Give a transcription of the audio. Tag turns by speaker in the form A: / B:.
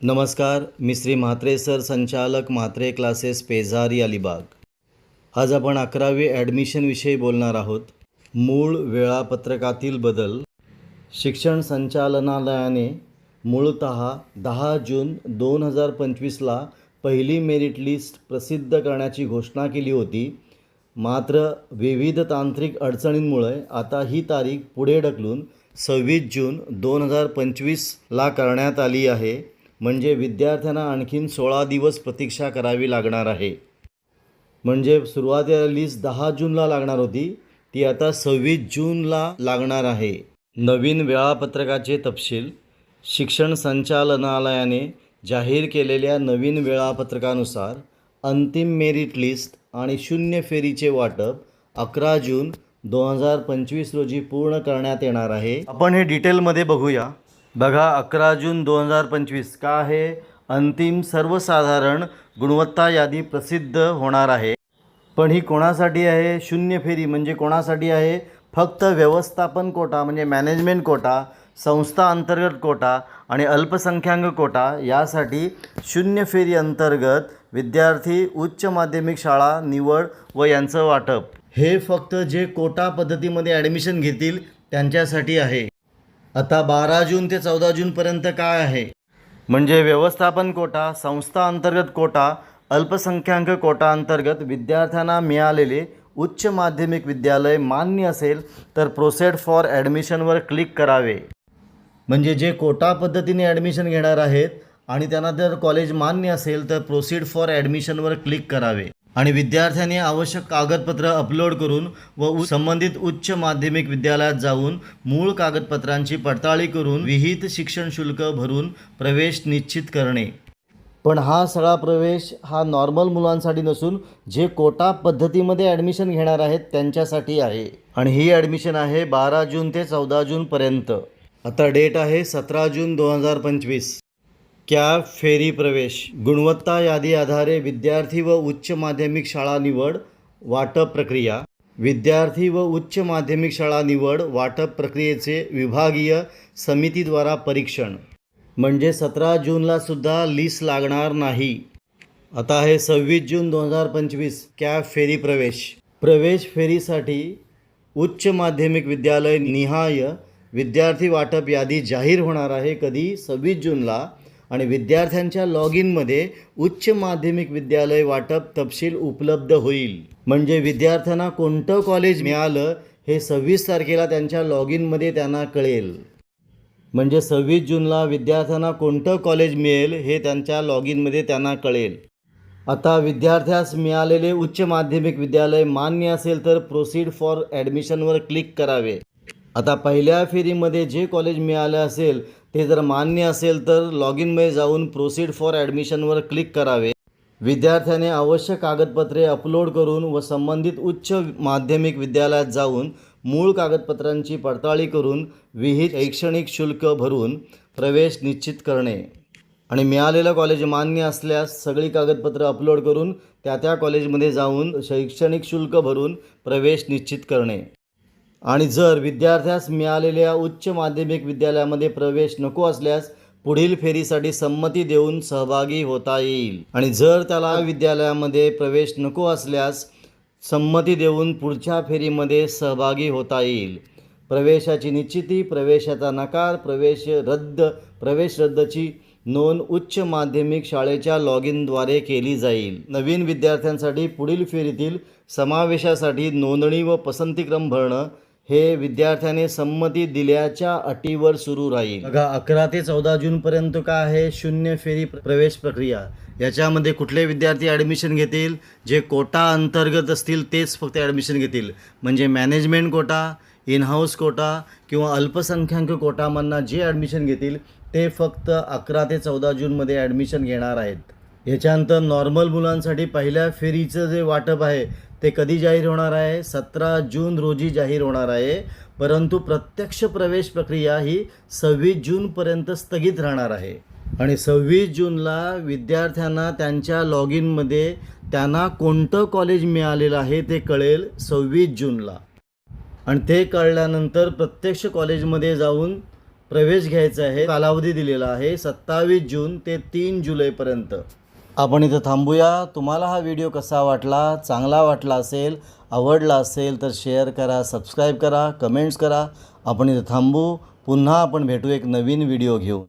A: नमस्कार मी श्री म्हात्रे सर संचालक म्हात्रे क्लासेस पेझारी अलिबाग. आज आपण अकरावी ॲडमिशनविषयी बोलणार आहोत. मूळ वेळापत्रकातील बदल. शिक्षण संचालनालयाने मूळत दहा जून दोन हजार पंचवीसला पहिली मेरिट लिस्ट प्रसिद्ध करण्याची घोषणा केली होती. मात्र विविध तांत्रिक अडचणींमुळे आता ही तारीख पुढे ढकलून सव्वीस जून दोन हजार पंचवीसला करण्यात आली आहे. म्हणजे विद्यार्थ्यांना आणखीन सोळा दिवस प्रतीक्षा करावी लागणार आहे. म्हणजे सुरुवातीला लिस्ट दहा जूनला लागणार होती ती आता सव्वीस जूनला लागणार आहे. नवीन वेळापत्रकाचे तपशील शिक्षण संचालनालयाने जाहीर केलेल्या नवीन वेळापत्रकानुसार अंतिम मेरिट लिस्ट आणि शून्य फेरीचे वाटप अकरा जून दोन हजार पंचवीस रोजी पूर्ण करण्यात येणार आहे. आपण हे डिटेलमध्ये बघूया. बघा अकरा जून दोन हजार पंचवीस का आहे अंतिम सर्वसाधारण गुणवत्ता यादी प्रसिद्ध होणार आहे. पण ही कोणासाठी आहे? शून्य फेरी म्हणजे कोणासाठी आहे? फक्त व्यवस्थापन कोटा म्हणजे मॅनेजमेंट कोटा संस्था अंतर्गत कोटा आणि अल्पसंख्याक कोटा यासाठी शून्य फेरी अंतर्गत विद्यार्थी उच्च माध्यमिक शाळा निवड व यांचं वाटप. हे फक्त जे कोटा पद्धतीमध्ये ॲडमिशन घेतील त्यांच्यासाठी आहे. आता बारा जून ते चौदा जूनपर्यंत काय आहे? म्हणजे व्यवस्थापन कोटा संस्था अंतर्गत कोटा अल्पसंख्याक कोटा अंतर्गत विद्यार्थ्यांना मिळालेले उच्च माध्यमिक विद्यालय मान्य असेल तर प्रोसेड फॉर ॲडमिशनवर क्लिक करावे. म्हणजे जे कोटा पद्धतीने ॲडमिशन घेणार आहेत आणि त्यांना जर कॉलेज मान्य असेल तर प्रोसीड फॉर ॲडमिशनवर क्लिक करावे. आणि विद्यार्थ्यांनी आवश्यक कागदपत्र अपलोड करून व उ- संबंधित उच्च माध्यमिक विद्यालयात जाऊन मूळ कागदपत्रांची पडताळी करून विहित शिक्षण शुल्क भरून प्रवेश निश्चित करणे. पण हा सगळा प्रवेश हा नॉर्मल मुलांसाठी नसून जे कोटा पद्धतीमध्ये ॲडमिशन घेणार आहेत त्यांच्यासाठी आहे. आणि ही ॲडमिशन आहे बारा जून ते चौदा जूनपर्यंत आता डेट आहे सतरा जून दोन हजार पंचवीस. क्या फेरी प्रवेश? गुणवत्ता यादी आधारे विद्यार्थी व उच्च माध्यमिक शाळा निवड वाटप प्रक्रिया. विद्यार्थी व उच्च माध्यमिक शाळा निवड वाटप प्रक्रियेचे विभागीय समितीद्वारा परीक्षण. म्हणजे सतरा जूनला सुद्धा लिस्ट लागणार नाही. आता आहे सव्वीस जून दोन हजार पंचवीस. कॅब फेरी प्रवेश? प्रवेश फेरीसाठी उच्च माध्यमिक विद्यालय निहाय. विद्यार्थी वाटप यादी जाहीर होणार आहे कधी? सव्वीस जूनला. आणि विद्यार्थ्यांच्या लॉग इनमध्ये उच्च माध्यमिक विद्यालय वाटप तपशील उपलब्ध होईल. म्हणजे विद्यार्थ्यांना कोणतं कॉलेज मिळालं हे सव्वीस तारखेला त्यांच्या लॉग इनमध्ये त्यांना कळेल. म्हणजे सव्वीस जूनला विद्यार्थ्यांना कोणतं कॉलेज मिळेल हे त्यांच्या लॉग इनमध्ये त्यांना कळेल. आता विद्यार्थ्यास मिळालेले उच्च माध्यमिक विद्यालय मान्य असेल तर प्रोसीड फॉर ॲडमिशनवर क्लिक करावे. आता पहिल्या फेरीमध्ये जे कॉलेज मिळालं असेल ते जर मान्य असेल तर लॉग इनमध्ये जाऊन प्रोसीड फॉर ॲडमिशनवर क्लिक करावे. विद्यार्थ्याने आवश्यक कागदपत्रे अपलोड करून व संबंधित उच्च माध्यमिक विद्यालयात जाऊन मूळ कागदपत्रांची पडताळी करून विहित शैक्षणिक शुल्क भरून प्रवेश निश्चित करणे. आणि मिळालेलं कॉलेज मान्य असल्यास सगळी कागदपत्रं अपलोड करून त्या त्या कॉलेजमध्ये जाऊन शैक्षणिक शुल्क भरून प्रवेश निश्चित करणे. आणि जर विद्यार्थ्यास मिळालेल्या उच्च माध्यमिक विद्यालयामध्ये प्रवेश नको असल्यास पुढील फेरीसाठी संमती देऊन सहभागी होता येईल. आणि जर त्याला विद्यालयामध्ये प्रवेश नको असल्यास संमती देऊन पुढच्या फेरीमध्ये सहभागी होता येईल. प्रवेशाची निश्चिती प्रवेशाचा नकार प्रवेश रद्द प्रवेश रद्दची नोंद उच्च माध्यमिक शाळेच्या लॉग इनद्वारे केली जाईल. नवीन विद्यार्थ्यांसाठी पुढील फेरीतील समावेशासाठी नोंदणी व पसंतीक्रम भरणं हे विद्यार्थ्याने संमती दिल्याच्या अटीवर सुरू राहील. बघा अकरा ते चौदा जूनपर्यंत काय आहे? शून्य फेरी प्रवेश प्रक्रिया. याच्यामध्ये कुठले विद्यार्थी ॲडमिशन घेतील? जे कोटा अंतर्गत असतील तेच फक्त ॲडमिशन घेतील. म्हणजे management quota in house quota किंवा अल्पसंख्याक कोटामांना जे ॲडमिशन घेतील ते फक्त अकरा ते चौदा जूनमध्ये ॲडमिशन घेणार आहेत. याच्यानंतर नॉर्मल मुलांसाठी पहिल्या फेरीचं जे वाटप आहे ते कधी जाहीर होणार आहे? सतरा जून रोजी जाहीर होणार आहे. परंतु प्रत्यक्ष प्रवेश प्रक्रिया ही सव्वीस जूनपर्यंत स्थगित राहणार आहे. आणि सव्वीस जूनला विद्यार्थ्यांना त्यांच्या लॉग इनमध्ये त्यांना कोणतं कॉलेज मिळालेलं आहे ते कळेल सव्वीस जूनला. आणि ते कळल्यानंतर प्रत्यक्ष कॉलेजमध्ये जाऊन प्रवेश घ्यायचा आहे कालावधी दिलेला आहे सत्तावीस जून ते तीन जुलैपर्यंत. आपण इथं थांबूया. तुम्हाला हा व्हिडिओ कसा वाटला चांगला वाटला असेल आवडला असेल तर शेअर करा सबस्क्राईब करा कमेंट्स करा. आपण इथं थांबू. पुन्हा आपण भेटू एक नवीन व्हिडिओ घेऊन.